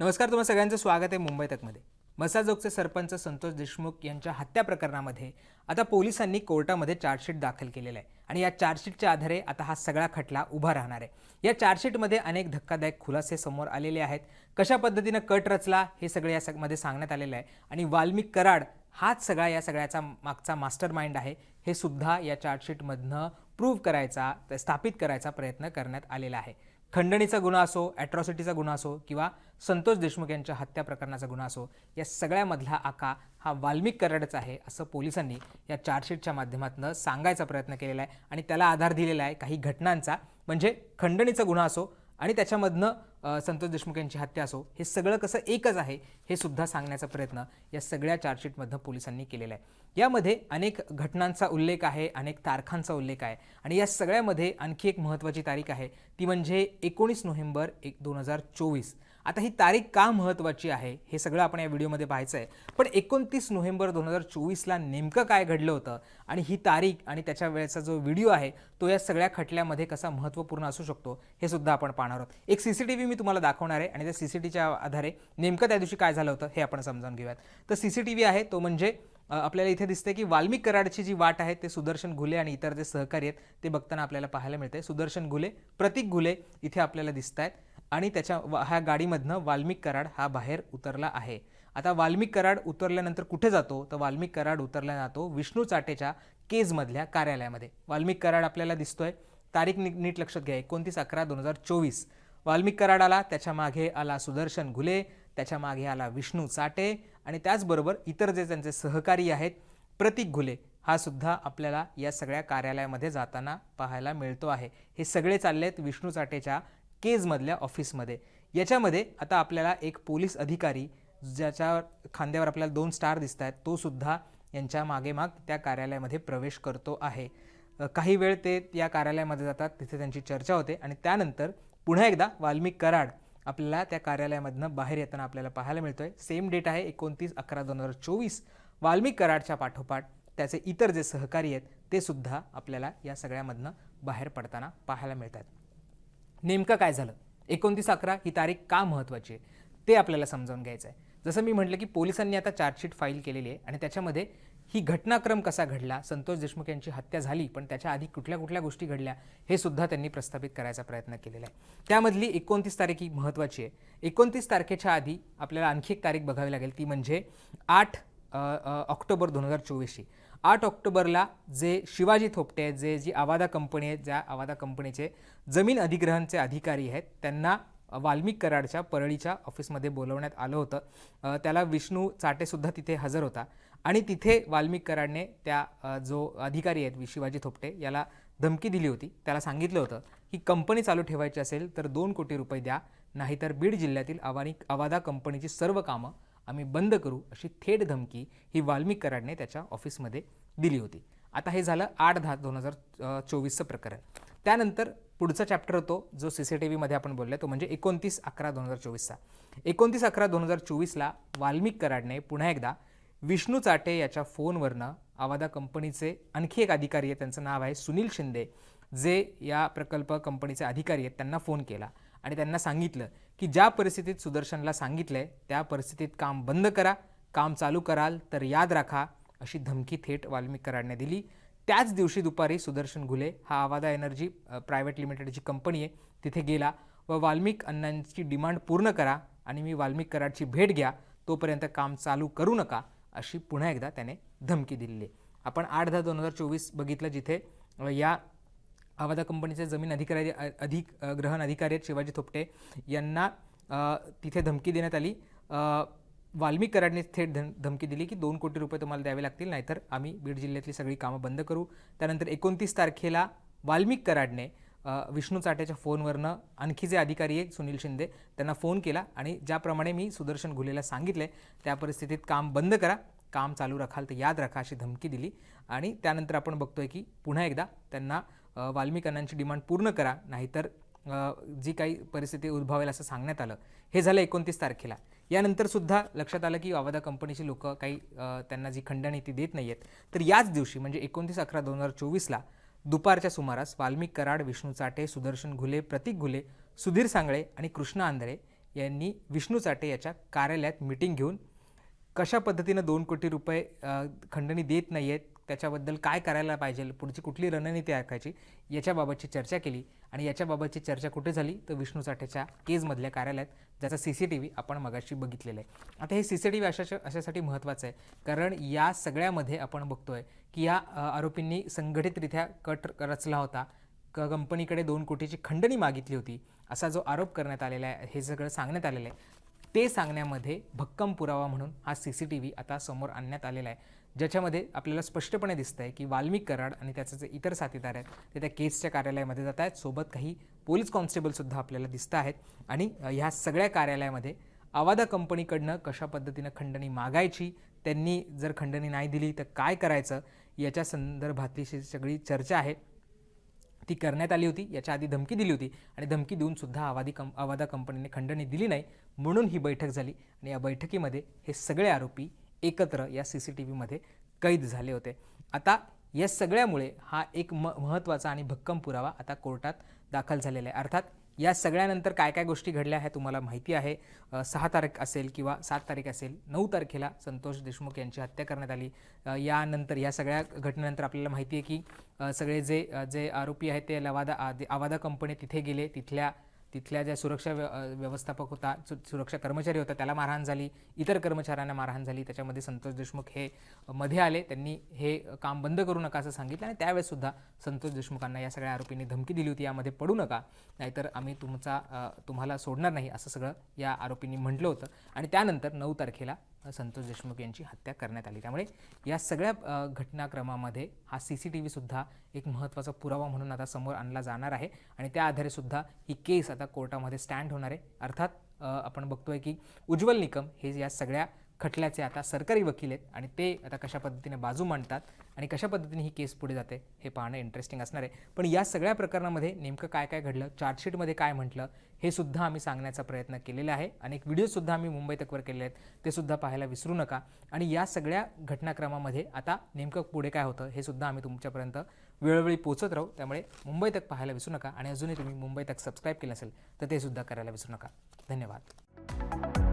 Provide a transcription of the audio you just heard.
नमस्कार तुम्हा सगळ्यांचं स्वागत आहे मुंबई तकमध्ये. मसाजोगचे सरपंच संतोष देशमुख यांच्या हत्या प्रकरणामध्ये आता पोलिसांनी कोर्टामध्ये चार्जशीट दाखल केलेलं आहे आणि या चार्जशीटच्या आधारे आता हा सगळा खटला उभा राहणार आहे. या चार्जशीटमध्ये अनेक धक्कादायक खुलासे समोर आलेले आहेत. कशा पद्धतीनं कट रचला हे सगळे या मध्ये सांगण्यात आलेलं आहे आणि वाल्मिक कराड हाच सगळा या सगळ्याचा मागचा मास्टर माइंड आहे हे सुद्धा या चार्जशीटमधनं प्रूव्ह करायचा स्थापित करायचा प्रयत्न करण्यात आलेला आहे. खंडणीचा गुन्हा असो ॲट्रॉसिटीचा गुन्हा असो किंवा संतोष देशमुख यांच्या हत्या प्रकरणाचा गुन्हा असो या सगळ्यामधला आका हा वाल्मिक कराडच आहे असं पोलिसांनी या चार्जशीटच्या माध्यमातून सांगायचा प्रयत्न केलेला आहे आणि त्याला आधार दिलेला आहे काही घटनांचा. म्हणजे खंडणीचा गुन्हा असो आणि त्याच्यामधनं संतोष देशमुख यांची हत्या असो हे सगळं कसं एकच आहे हे सुद्धा सांगण्याचा प्रयत्न या सगळ्या चार्जशीटमधनं पोलिसांनी केलेला आहे. यामध्ये अनेक घटनांचा उल्लेख आहे अनेक तारखांचा उल्लेख आहे आणि या सगळ्यामध्ये आणखी एक महत्त्वाची तारीख आहे. ती म्हणजे एकोणीस नोव्हेंबर एक दोन हजार चोवीस. आता ही तारीख का महत्त्वाची आहे हे सगळं आपण या व्हिडिओमध्ये पाहायचं आहे पण एकोणतीस नोव्हेंबर दोन हजार चोवीसला नेमकं काय घडलं होतं आणि ही तारीख आणि त्याच्या वेळेचा जो व्हिडिओ आहे तो या सगळ्या खटल्यामध्ये कसा महत्त्वपूर्ण असू शकतो हे सुद्धा आपण पाहणार आहोत. एक सी सी टी व्ही मी तुम्हाला दाखवणार आहे आणि त्या सी सी टीच्या आधारे नेमकं त्या दिवशी काय झालं होतं हे आपण समजावून घेऊयात. तर सी सी टी व्ही आहे तो म्हणजे आपल्याला इथे दिसते की वाल्मिक कराडची जी वाट आहे ते सुदर्शन घुले आणि इतर जे सहकारी आहेत ते बघताना आपल्याला पाहायला मिळते सुदर्शन घुले प्रतीक घुले इथे आपल्याला दिसत आहेत आणि त्याच्या वा- ह्या गाडीमधनं वाल्मिक कराड हा बाहेर उतरला आहे. आता वाल्मिक कराड उतरल्यानंतर कुठे जातो? तर वाल्मिक कराड उतरला जातो विष्णू चाटेच्या केजमधल्या कार्यालयामध्ये. वाल्मिक कराड आपल्याला दिसतोय. तारीख नी- नीट लक्षात घ्या. एकोणतीस अकरा दोन हजार चोवीस. वाल्मिक कराड आला त्याच्यामागे आला सुदर्शन घुले. त्याच्यामागे आला विष्णू चाटे आणि त्याचबरोबर इतर जे त्यांचे सहकारी आहेत प्रतीक घुले हा सुद्धा आपल्याला या सगळ्या कार्यालयामध्ये जाताना पाहायला मिळतो आहे. हे सगळे चालले आहेत विष्णू चाटेच्या केजमधल्या ऑफिसमध्ये. याच्यामध्ये आता आपल्याला एक पोलीस अधिकारी ज्याच्या खांद्यावर आपल्याला दोन स्टार दिसत आहेत तो सुद्धा यांच्या मागे माग त्या कार्यालयामध्ये प्रवेश करतो आहे. काही वेळ ते या कार्यालयामध्ये जातात तिथे त्यांची चर्चा होते आणि त्यानंतर पुन्हा एकदा वाल्मिक कराड आपल्याला त्या कार्यालयामधनं बाहेर येताना आपल्याला पाहायला मिळतो आहे सेम डेट आहे एकोणतीस अकरा दोन हजार चोवीस. वाल्मिक कराडच्या पाठोपाठ त्याचे इतर जे सहकारी आहेत ते सुद्धा आपल्याला या सगळ्यामधनं बाहेर पडताना पाहायला मिळतात नेमकं काय झालं? एकोणतीस अकरा ही तारीख का महत्त्वाची आहे? ते आपल्याला समजावून घ्यायचं आहे जसं मी म्हटलं की पोलिसांनी आता चार्जशीट फाईल केलेली आहे आणि त्याच्यामध्ये ही घटनाक्रम कसा घडला? संतोष देशमुख यांची हत्या झाली पण त्याच्या आधी कुठल्या कुठल्या गोष्टी घडल्या हे सुद्धा त्यांनी प्रस्थापित करायचा प्रयत्न केलेला आहे. त्यामधली एकोणतीस तारीख ही महत्त्वाची आहे. एकोणतीस तारखेच्या आधी आपल्याला आणखी एक तारीख बघावी लागेल. ती म्हणजे आठ ऑक्टोबर दोन हजार चोवीसची. आठ ऑक्टोबरला जे शिवाजी थोपटे आहेत जे जी आवादा कंपनी आहेत ज्या आवादा कंपनीचे जमीन अधिग्रहणचे अधिकारी आहेत त्यांना वाल्मिक कराडच्या परळीच्या ऑफिसमध्ये बोलवण्यात आलं होतं. त्याला विष्णू चाटेसुद्धा तिथे हजर होता. आणि तिथे वाल्मिक कराडने त्या जो अधिकारी आहेत वि- शिवाजी थोपटे याला धमकी दिली होती. त्याला सांगितलं होतं की कंपनी चालू ठेवायची असेल तर दोन कोटी रुपये द्या नाहीतर बीड जिल्ह्यातील आवानी आवादा कंपनीची सर्व कामं आम्ही बंद करू अशी थेट धमकी ही वाल्मिक कराडने त्याच्या ऑफिसमध्ये दिली होती. आता हे झालं आठ दहा दोन हजार चोवीसचं प्रकरण. त्यानंतर पुढचा चॅप्टर होतो जो सी सी टी व्हीमध्ये आपण बोललो तो म्हणजे एकोणतीस अकरा दोन हजार चोवीसचा. एकोणतीस अकरा दोन हजार चोवीसला वाल्मिक कराडने पुन्हा एकदा विष्णू चाटे याच्या फोनवरनं आवादा कंपनीचे आणखी एक अधिकारी आहे त्यांचं नाव आहे सुनील शिंदे जे या प्रकल्प कंपनीचे अधिकारी आहेत त्यांना फोन केला. आणि त्यांना सांगितलं की ज्या परिस्थितीत सुदर्शनला सांगितलं आहे त्या परिस्थितीत काम बंद करा काम चालू कराल तर याद राखा अशी धमकी थेट वाल्मिक कराडने दिली. त्याच दिवशी दुपारी सुदर्शन घुले हा आवादा एनर्जी प्रायव्हेट लिमिटेडची कंपनी आहे तिथे गेला व वाल्मिक अण्णांची डिमांड पूर्ण करा आणि मी वाल्मिक कराडची भेट घ्या तोपर्यंत काम चालू करू नका. अशी पुन्हा एकदा त्याने धमकी दिलेली आहे. आपण आठ दहा दोन हजार चोवीस बघितलं जिथे या आवाजा कंपनीचे जमीन अधिकारी अधिक ग्रहण अधिकारी आहेत शिवाजी थोपटे यांना तिथे धमकी देण्यात आली. अ, वाल्मिक कराडने थेट धम धमकी दिली की दोन कोटी रुपये तुम्हाला द्यावे लागतील नाहीतर आम्ही बीड जिल्ह्यातली सगळी कामं बंद करू. त्यानंतर एकोणतीस तारखेला वाल्मिक कराडने विष्णू चाटेच्या फोनवरनं आणखी जे अधिकारी आहेत सुनील शिंदे त्यांना फोन केला आणि ज्याप्रमाणे मी सुदर्शन घुलेला सांगितले त्या परिस्थितीत काम बंद करा काम चालू राखाल तर याद राखा अशी धमकी दिली. आणि त्यानंतर आपण बघतोय की पुन्हा एकदा त्यांना अ, डिमांड पूर्ण करा नाहीतर जी काही परिस्थिती उद्भवेल असं सांगण्यात आलं. हे झालं एकोणतीस तारखेला. यानंतर सुद्धा लक्षात आलं की अवादा कंपनीची लोक काही त्यांना जी खंडणी ती देत नाही आहेत तर याच दिवशी म्हणजे एकोणतीस अकरा दोन हजार चोवीसला दुपारच्या सुमारास वाल्मिक कराड विष्णू चाटे सुदर्शन घुले प्रतीक घुले सुधीर सांगळे आणि कृष्णा आंधळे यांनी विष्णू चाटे याच्या कार्यालयात मिटिंग घेऊन कशा पद्धतीनं दोन कोटी रुपये खंडणी देत नाही आहेत त्याच्याबद्दल काय करायला पाहिजे पुढची कुठली रणनीती आखायची याच्याबाबतची चर्चा केली आणि याच्याबाबतची चर्चा कुठे झाली तर विष्णू साठेच्या केजमधल्या कार्यालयात ज्याचा सी सी टी व्ही आपण मगाशी बघितलेला आहे. आता हे सी सी टी व्ही अशा अशासाठी महत्त्वाचं आहे कारण या सगळ्यामध्ये आपण बघतोय की या आरोपींनी संघटितरित्या कट रचला होता. क कंपनीकडे दोन कोटीची खंडणी मागितली होती. असा जो आरोप करण्यात आलेला आहे हे सगळं सांगण्यात आलेलं आहे. ते सांगण्यामध्ये भक्कम पुरावा म्हणून हा सी सी टी व्ही आता समोर आणण्यात आलेला आहे. ज्याच्यामध्ये आपल्याला स्पष्टपणे दिसतं आहे की वाल्मिक कराड आणि त्याचे जे इतर साथीदार आहेत ते त्या केसच्या कार्यालयामध्ये जात आहेत. सोबत काही पोलीस कॉन्स्टेबलसुद्धा आपल्याला दिसत आहेत. आणि ह्या सगळ्या कार्यालयामध्ये आवादा कंपनीकडनं कशा पद्धतीनं खंडणी मागायची त्यांनी जर खंडणी नाही दिली तर काय करायचं याच्या संदर्भातली सगळी चर्चा आहे. ती करण्यात आली होती याच्या आधी धमकी दिली होती आणि धमकी देऊन सुद्धा आवादी कं आवादा कंपनीने खंडणी दिली नाही म्हणून ही बैठक झाली. आणि या बैठकीमध्ये हे सगळे आरोपी एकत्र या सी सी टी व्हीमध्ये कैद झाले होते. आता या सगळ्यामुळे हा एक म महत्त्वाचा आणि भक्कम पुरावा आता कोर्टात दाखल झालेला आहे. अर्थात या सगळ्यानंतर काय काय गोष्टी घडल्या ह्या तुम्हाला माहिती आहे. सहा तारीख असेल किंवा सात तारीख असेल नऊ तारखेला संतोष देशमुख यांची हत्या करण्यात आली. यानंतर या सगळ्या घटनेनंतर आपल्याला माहिती आहे की सगळे जे जे आरोपी आहेत ते लवादा आवादा कंपनी तिथे गेले तिथल्या तिथल्या ज्या सुरक्षा व्य व्यवस्थापक होता सु सुरक्षा कर्मचारी होता त्याला मारहाण झाली. इतर कर्मचाऱ्यांना मारहाण झाली. त्याच्यामध्ये संतोष देशमुख हे मध्ये आले. त्यांनी हे काम बंद करू नका असं सांगितलं आणि त्यावेळेससुद्धा संतोष देशमुखांना या सगळ्या आरोपींनी धमकी दिली होती. यामध्ये पडू नका. नाहीतर आम्ही तुमचा तुम्हाला सोडणार नाही असं सगळं या आरोपींनी म्हटलं होतं. आणि त्यानंतर नऊ तारखेला संतोष देशमुख यांची हत्या करण्यात आली. त्यामुळे या सगळ्या घटनाक्रमामध्ये हा सी सी टी व्हीसुद्धा एक महत्त्वाचा पुरावा म्हणून आता समोर आणला जाणार आहे. आणि त्या आधारे सुद्धा ही केस आता कोर्टामध्ये स्टँड होणार आहे. अर्थात आपण बघतोय की उज्ज्वल निकम हे या सगळ्या खटल्याचे आता सरकारी वकील आहेत आणि ते आता कशा पद्धतीने बाजू मांडतात आणि कशा पद्धतीने ही केस पुढे जाते हे पाहणं इंटरेस्टिंग असणार आहे. पण या सगळ्या प्रकरणामध्ये नेमकं काय काय घडलं चार्जशीटमध्ये काय म्हटलं हे सुद्धा आम्ही सांगण्याचा प्रयत्न केलेला आहे. अनेक व्हिडिओसुद्धा आम्ही मुंबई तकवर केलेले आहेत ते सुद्धा पाहायला विसरू नका. आणि या सगळ्या घटनाक्रमामध्ये आता नेमकं पुढे काय होतं हे सुद्धा आम्ही तुमच्यापर्यंत वेळोवेळी पोहोचत राहू. त्यामुळे मुंबई तक पाहायला विसरू नका आणि अजूनही तुम्ही मुंबई तक सबस्क्राईब केलं असेल तर ते सुद्धा करायला विसरू नका. धन्यवाद.